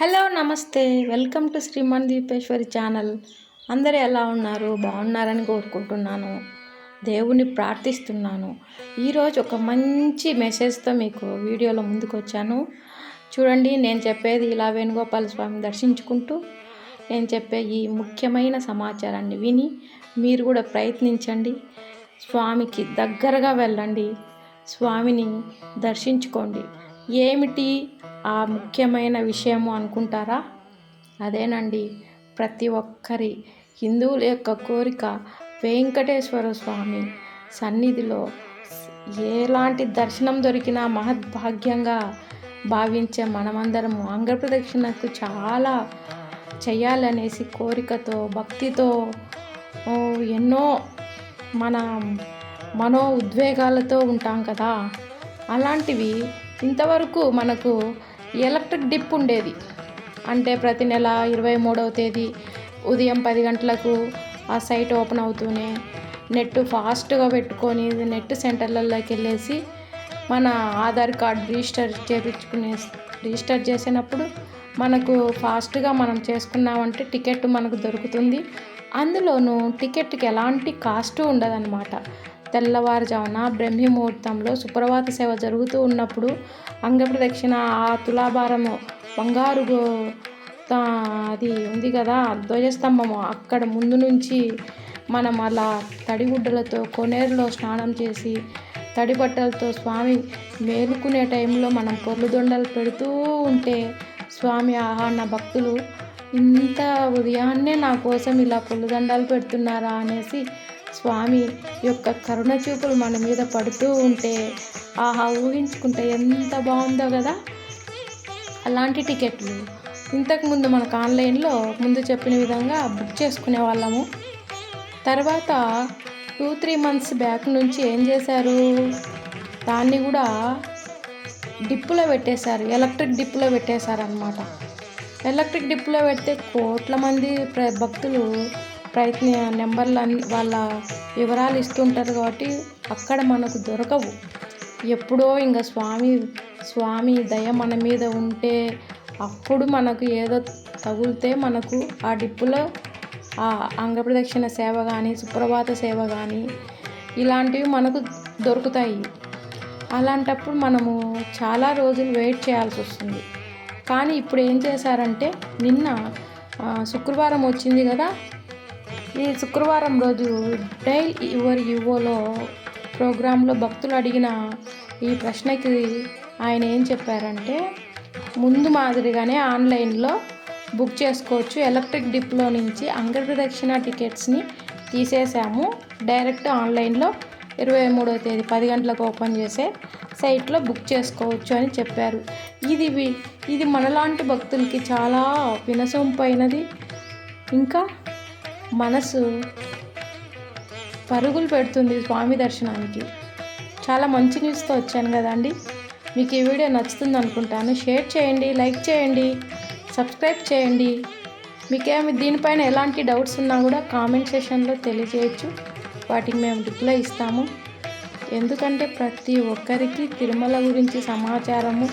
Hello నమస్తే. Welcome to Shriman Deepeshwari channel. అందరూ ఎలా ఉన్నారు? బాగున్నారని కోరుకుంటున్నాను. దేవుని ప్రార్థిస్తున్నాను. ఈరోజు ఒక మంచి మెసేజ్తో మీకు వీడియోలో ముందుకు వచ్చాను చూడండి నేను చెప్పేది ఇలా వేణుగోపాల స్వామిని దర్శించుకుంటూ నేను చెప్పే ఈ ముఖ్యమైన సమాచారాన్ని విని మీరు కూడా ప్రయత్నించండి. స్వామికి దగ్గరగా వెళ్ళండి. స్వామిని దర్శించుకోండి. ఏమిటి ఆ ముఖ్యమైన విషయము అనుకుంటారా? అదేనండి. ప్రతి ఒక్కరి హిందువుల యొక్క కోరిక వెంకటేశ్వర స్వామి సన్నిధిలో ఎలాంటి దర్శనం దొరికినా మహద్భాగ్యంగా భావించే మనమందరము అంగప్రదక్షిణకు చాలా చేయాలనేసి కోరికతో భక్తితో ఎన్నో మన మనో ఉద్వేగాలతో ఉంటాం కదా. అలాంటివి ఇంతవరకు మనకు ఎలక్ట్రిక్ డిప్ ఉండేది. అంటే ప్రతి నెల ఇరవై మూడవ తేదీ ఉదయం పది గంటలకు ఆ సైట్ ఓపెన్ అవుతూనే నెట్ ఫాస్ట్గా పెట్టుకొని నెట్ సెంటర్లలోకి వెళ్ళేసి మన ఆధార్ కార్డ్ రిజిస్టర్ చేయించుకునే రిజిస్టర్ చేసినప్పుడు మనకు ఫాస్ట్గా మనం చేసుకున్నామంటే టికెట్ మనకు దొరుకుతుంది. అందులోనూ టికెట్కి ఎలాంటి కాస్ట్ ఉండదన్నమాట. తెల్లవారుజామున బ్రహ్మముహూర్తంలో సుప్రభాత సేవ జరుగుతూ ఉన్నప్పుడు అంగప్రదక్షిణ ఆ తులాభారము బంగారు అది ఉంది కదా ధ్వజస్తంభము. అక్కడ ముందు నుంచి మనం అలా తడిగుడ్డలతో కొనేరులో స్నానం చేసి తడి బట్టలతో స్వామి మేలుకునే టైంలో మనం పొర్లు దొండలు పెడుతూ ఉంటే స్వామి ఆహా నా భక్తులు ఇంత ఉదయాన్నే నా కోసం ఇలా పొల్లుదండాలు పెడుతున్నారా అనేసి స్వామి యొక్క కరుణ చూపులు మన మీద పడుతూ ఉంటే ఆహా ఊహించుకుంటే ఎంత బాగుందో కదా? అలాంటి టికెట్లు. ఇంతకుముందు మనకు ఆన్లైన్లో ముందు చెప్పిన విధంగా బుక్ చేసుకునే వాళ్ళము. తర్వాత టూ త్రీ మంత్స్ బ్యాక్ నుంచి ఏం చేశారు? దాన్ని కూడా డిప్పులో పెట్టేశారు. ఎలక్ట్రిక్ డిప్పులో పెట్టేశారు అనమాట ఎలక్ట్రిక్ డిప్పులో పెడితే కోట్ల మంది భక్తులు ప్రయత్న నెంబర్లు అన్ని వాళ్ళ వివరాలు ఇస్తుంటారు కాబట్టి అక్కడ మనకు దొరకవు. ఎప్పుడో ఇంకా స్వామి స్వామి దయ మన మీద ఉంటే అప్పుడు మనకు ఏదో తగులితే మనకు ఆ డిప్పులో ఆ అంగప్రదక్షిణ సేవ కానీ సుప్రభాత సేవ కానీ ఇలాంటివి మనకు దొరుకుతాయి. అలాంటప్పుడు మనము చాలా రోజులు వెయిట్ చేయాల్సి వస్తుంది. కానీ ఇప్పుడు ఏం చేశారంటే నిన్న శుక్రవారం వచ్చింది కదా ఈ శుక్రవారం రోజు డైల్ యువర్ యువోలో ప్రోగ్రాంలో భక్తులు అడిగిన ఈ ప్రశ్నకి ఆయన ఏం చెప్పారంటే ముందు మాదిరిగానే ఆన్లైన్లో బుక్ చేసుకోవచ్చు. ఎలక్ట్రిక్ డిప్లో నుంచి అంగప్రదక్షిణ టికెట్స్ని తీసేసాము డైరెక్ట్ ఆన్లైన్లో ఇరవై మూడవ తేదీ పది గంటలకు ఓపెన్ చేసే సైట్లో బుక్ చేసుకోవచ్చు అని చెప్పారు. ఇది ఇది మనలాంటి భక్తులకి చాలా వినసొంపైనది. ఇంకా మనసు పరుగులు పెడుతుంది స్వామి దర్శనానికి. చాలా మంచి న్యూస్తో వచ్చాను కదండి మీకు ఈ వీడియో నచ్చుతుంది అనుకుంటాను. షేర్ చేయండి లైక్ చేయండి సబ్స్క్రైబ్ చేయండి. మీకేమి దీనిపైన ఎలాంటి డౌట్స్ ఉన్నా కూడా కామెంట్ సెషన్లో తెలియజేయచ్చు. వాటికి మేము రిప్లై ఇస్తాము. ఎందుకంటే ప్రతి ఒక్కరికి తిరుమల గురించి సమాచారము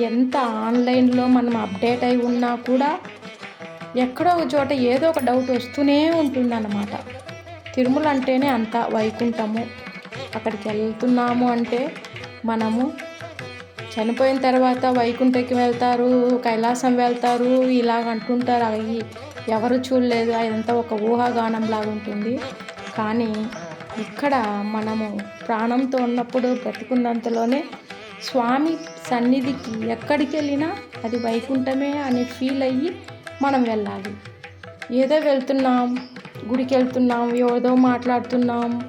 ఎంత ఆన్లైన్లో మనం అప్డేట్ అయి ఉన్నా కూడా ఎక్కడో ఒక చోట ఏదో ఒక డౌట్ వస్తూనే ఉంటుందన్నమాట. తిరుమల అంటేనే అంత వైకుంఠము. అక్కడికి వెళ్తున్నాము అంటే మనము చనిపోయిన తర్వాత వైకుంఠకి వెళ్తారు కైలాసం వెళ్తారు ఇలాగ అంటుంటారు. అవి ఎవరు చూడలేదు. అదంతా ఒక ఊహాగానం లాగా ఉంటుంది. కానీ ఇక్కడ మనము ప్రాణంతో ఉన్నప్పుడు బ్రతుకున్నంతలోనే స్వామి సన్నిధికి ఎక్కడికి వెళ్ళినా అది వైకుంఠమే అని ఫీల్ అయ్యి మనం వెళ్ళాలి. ఏదో వెళ్తున్నాం గుడికి వెళ్తున్నాం ఏదో మాట్లాడుతున్నాం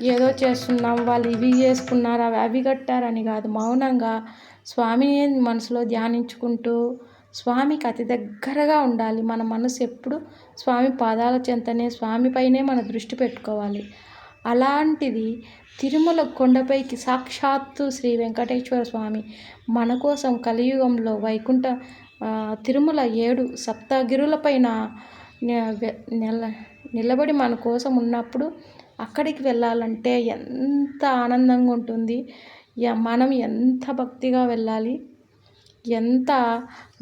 ఏదో చేస్తున్నాం వాళ్ళు ఇవి చేసుకున్నారు అవి అవి కట్టారని కాదు. మౌనంగా స్వామిని మనసులో ధ్యానించుకుంటూ స్వామికి అతి దగ్గరగా ఉండాలి. మన మనసు ఎప్పుడు స్వామి పాదాల చెంతనే స్వామిపైనే మన దృష్టి పెట్టుకోవాలి. అలాంటిది తిరుమల కొండపైకి సాక్షాత్తు శ్రీ వెంకటేశ్వర స్వామి మన కోసం కలియుగంలో వైకుంఠ తిరుమల ఏడు సప్తగిరులపైన నెల నిలబడి మన కోసం ఉన్నప్పుడు అక్కడికి వెళ్ళాలంటే ఎంత ఆనందంగా ఉంటుంది. మనం ఎంత భక్తిగా వెళ్ళాలి ఎంత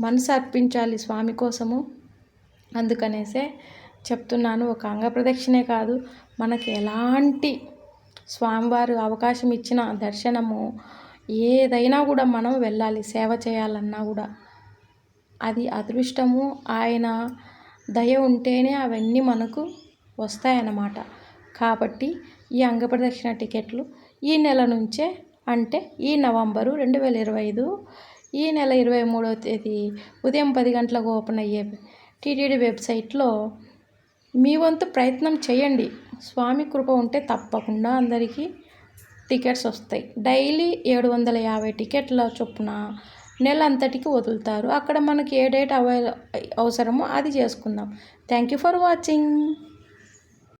మనసు అర్పించాలి స్వామి కోసము. అందుకనేసే చెప్తున్నాను ఒక అంగప్రదక్షిణే కాదు మనకి ఎలాంటి స్వామివారు అవకాశం ఇచ్చిన దర్శనము ఏదైనా కూడా మనం వెళ్ళాలి సేవ చేయాలన్నా కూడా. అది అదృష్టము. ఆయన దయ ఉంటేనే అవన్నీ మనకు వస్తాయన్నమాట. కాబట్టి ఈ అంగప్రదక్షిణ టికెట్లు ఈ నెల నుంచే అంటే ఈ నవంబరు రెండు వేల ఇరవై ఐదు ఈ నెల ఇరవై మూడవ తేదీ ఉదయం పది గంటలకు ఓపెన్ అయ్యే టీటీడీ వెబ్సైట్లో మీ వంతు ప్రయత్నం చేయండి. స్వామి కృప ఉంటే తప్పకుండా అందరికీ టికెట్స్ వస్తాయి. డైలీ ఏడు వందల యాభై టికెట్ల చొప్పున నెల అంతటికి వదులుతారు. అక్కడ మనకి ఏ డేట్ అవై అవసరమో అది చేసుకుందాం. Thank you for watching.